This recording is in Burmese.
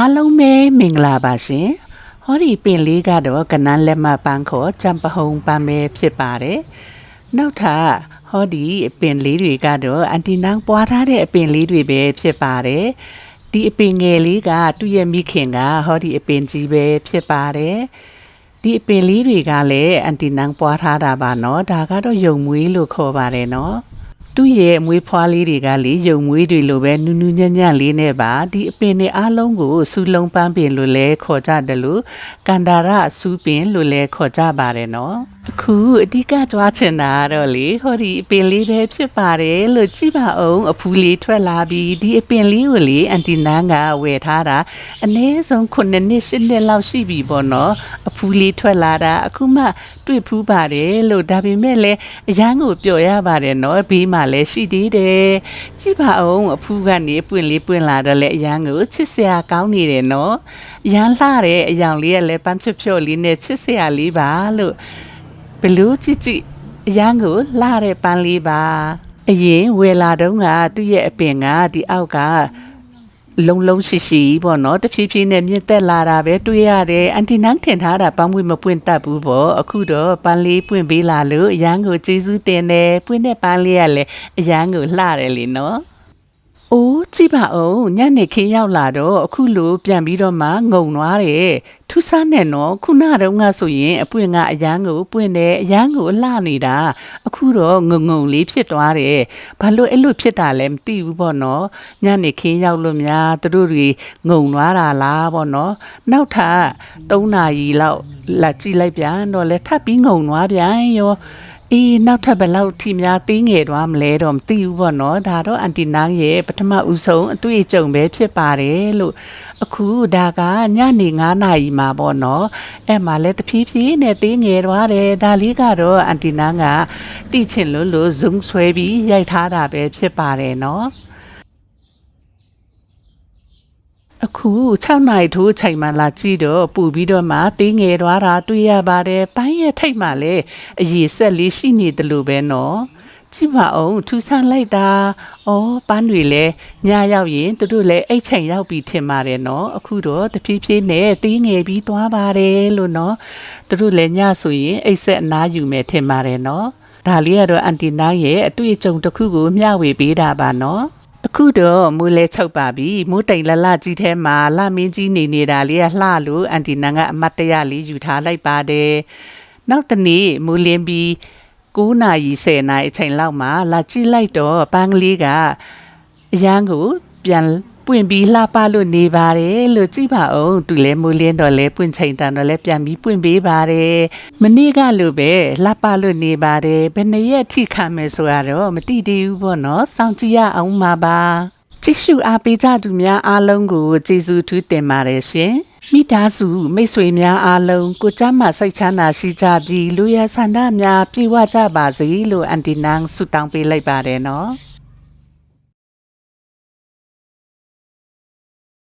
အားလုံးပဲမင်္ဂလာပါရှင်။ဟောဒီပင်လေးကတော့ကနန်းလက်မပန်းခေါ်ကျံပဟုံပန်းပဲဖြစ်ပါတယ်။နောက်ထပ်ဟောဒီပင်လေးတွေကတော့အန်တီနောင်ပွားထားတဲ့အပင်လေးတွေပဲဖြစ်ပါတယ်။ဒီအပင်ငယ်လေးကသူ့ရဲ့မိခင်ကဟောဒီအပင်ကြီးပဲဖြစ်ပါတယ်။ဒီအပင်လေးတွေကလည်းအန်တီနောင်ပွားထားတာပါနော်။ဒါကတော့ယုံမွေးလို့ခေါ်ပါတယ်နော်။ သူ့ရဲ့အမွေးဖွားလေးတွေကလေယုံမွေးတွေလိုပဲနူးနူးညံ့ညံ့လေးနဲ့ပါဒီအပင်တွေအားလုံးကိုစူလုံးပန်းပင်လို့လဲခေါ်ကြတယ်လို့ကန်ဒါရစူးပင်လို့လဲခေါ်ကြပါတယ်နော် အခုအဓိကကြွားချင်တာကတော့လေဟောဒီအပင်လေးပဲဖြစ်ပါတယ်လို့ကြည့်ပါအောင်အဖူးလေးထွက်လာပြီးဒီအပင်လေးကိုလေအန်တီနန်းကဝယ်ထားတာအနည်းဆုံး9နှစ်10နှစ်လောက်ရှိပြီပေါ့နော်အဖူးလေးထွက်လာတာအခုမှတွေ့ဖူးပါတယ်လို့ဒါပေမဲ့လည်းအရန်ကိုပျော်ရပါတယ်နော်ဘေးမှာလည်းရှိသေးတယ်ကြည့်ပါအောင်အဖူးကနေပွင့်လေးပွင့်လာတော့လည်းအရန်ကိုချစ်စရာကောင်းနေတယ်နော်အရန်လှတဲ့အယောင်လေးကလည်းပန်းဖြတ်ဖြော့လေးနဲ့ချစ်စရာလေးပါလို့ ဘလို့ချစ်ချစ်အရန်ကိုလှတဲ့ပန်းလေးပါအရင်ဝယ်လာတော့ကသူ့ရဲ့အပင်ကဒီအောက်ကလုံလုံရှိရှိပေါ့နော်တဖြည်းဖြည်းနဲ့မြင့်တက်လာတာပဲတွေ့ရတယ်အန်တီနန်းထင်ထားတာပန်းမွေမပွင့်တတ်ဘူးပေါ့အခုတော့ပန်းလေးပွင့်ပေးလာလို့အရန်ကိုကျေးဇူးတင်တယ်ပွင့်တဲ့ပန်းလေးကလည်းအရန်ကိုလှတယ်လीနော်။ အိုးကြည့်ပါဦးညနေခင်းရောက်လာတော့အခုလိုပြန်ပြီးတော့မှငုံသွားတယ်။ထူးဆန်းနဲ့နော်ခုနတုန်းကဆိုရင်အပွင့်ကအရန်ကိုပွင့်တယ်အရန်ကိုလှနေတာအခုတော့ငုံငုံလေးဖြစ်သွားတယ်။ဘာလို့အဲ့လိုဖြစ်တာလဲမသိဘူးပေါ့နော်။ညနေခင်းရောက်လို့များသူတို့တွေငုံသွားတာလားပေါ့နော်။နောက်ထပ်3နာရီလောက်လာကြည့်လိုက်ပြန်တော့လဲထပ်ပြီးငုံသွားပြန်ရော။ အေးနောက်ထပ်ဘယ်လောက်ထိများသေးငယ်သွားမလဲတော့မသိဘူးပေါ့နော်ဒါတော့အန်တီနာရဲ့ပထမဦးဆုံးအတွေ့အကြုံပဲဖြစ်ပါတယ်လို့အခုဒါကညနေ9နာရီမှာပေါ့နော်အဲ့မှာလဲတဖြည်းဖြည်းနဲ့သေးငယ်သွားတယ်ဒါလေးကတော့အန်တီနာကတိချင်လို့လို့ zoom ဆွဲပြီးရိုက်ထားတာပဲဖြစ်ပါတယ်နော် အခု6နိုင်ထိုးချိန်မှလာကြည့်တော့ပူပြီးတော့မှသေးငယ်သွားတာတွေ့ရပါတယ်။ပိုင်းရဲ့ထိတ်မှလည်းအရေးဆက်လေးရှိနေတယ်လို့ပဲနော်။ကြည့်ပါအောင်ထူဆန်းလိုက်တာ။အော်ပန်းတွေလည်းညရောက်ရင်သူတို့လည်းအိတ်ချိန်ရောက်ပြီထင်ပါတယ်နော်။အခုတော့တဖြည်းဖြည်းနဲ့သေးငယ်ပြီးသွားပါတယ်လို့နော်။သူတို့လည်းညဆိုရင်အိတ်ဆက်အနားယူမယ်ထင်ပါတယ်နော်။ဒါလေးကတော့အန်တီနာရဲ့အတွေ့အကြုံတစ်ခုကိုမျှဝေပေးတာပါနော်။အ ခုတော့မူလဲချုပ်ပါပြီမိုးတိမ်လလကြီးထဲမှာလမင်းကြီးနေနေတာလေးကလှလို့အန်တီနန်ကအမတ်တရလေးယူထားလိုက်ပါတယ်နောက်တနေ့မူလင်းပြီး9နာရီ10နာရီအချိန်လောက်မှာလာကြည့်လိုက်တော့ပန်းကလေးကအရန်ကိုပြန် ပွင့်ပြီးလှပလို့နေပါတယ်လို့ကြည့်ပါအောင်သူလဲမူလင်းတော့လဲပွင့်ချိန်တန်တော့လဲပြန်ပြီးပွင့်ပေးပါတယ်မနေ့ကလိုပဲလှပလို့နေပါတယ်ဘယ်နှစ်ရက်ထိခံမယ်ဆိုတော့မတိသေးဘူးပေါ့နော်စောင့်ကြည့်ရအောင်ပါပါကြည့်ရှုအားပေးကြသူများအားလုံးကိုကျေးဇူးထူးတင်ပါတယ်ရှင်မိသားစုမိတ်ဆွေများအားလုံးကိုကြမ်းမှစိတ်ချမ်းသာရှိကြပြီးလူရဆန္ဒများပြည့်ဝကြပါစေလို့အန်တီနန်းဆုတောင်းပေးလိုက်ပါတယ်နော်